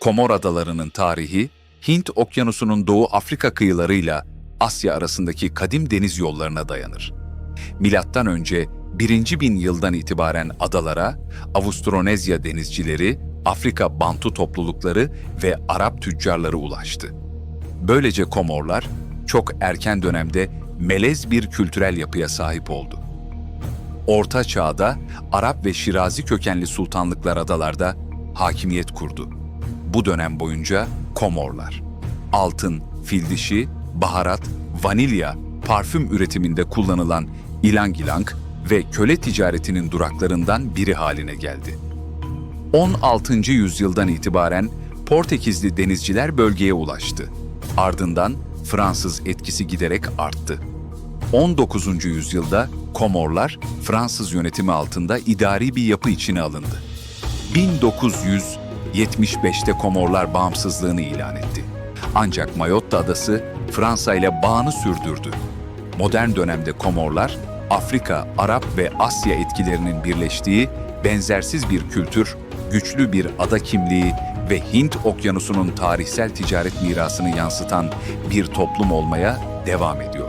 Komor Adaları'nın tarihi, Hint Okyanusu'nun Doğu Afrika kıyılarıyla Asya arasındaki kadim deniz yollarına dayanır. Milattan önce 1. bin yıldan itibaren adalara Avustronezya denizcileri, Afrika Bantu toplulukları ve Arap tüccarları ulaştı. Böylece Komorlar çok erken dönemde melez bir kültürel yapıya sahip oldu. Orta Çağ'da Arap ve Şirazi kökenli sultanlıklar adalarda hakimiyet kurdu. Bu dönem boyunca Komorlar, altın, fil dişi, baharat, vanilya, parfüm üretiminde kullanılan ilang-ilang ve köle ticaretinin duraklarından biri haline geldi. 16. yüzyıldan itibaren Portekizli denizciler bölgeye ulaştı. Ardından Fransız etkisi giderek arttı. 19. yüzyılda Komorlar Fransız yönetimi altında idari bir yapı içine alındı. 1975'te Komorlar bağımsızlığını ilan etti. Ancak Mayotte adası Fransa ile bağını sürdürdü. Modern dönemde Komorlar, Afrika, Arap ve Asya etkilerinin birleştiği benzersiz bir kültür, güçlü bir ada kimliği ve Hint Okyanusu'nun tarihsel ticaret mirasını yansıtan bir toplum olmaya devam ediyor.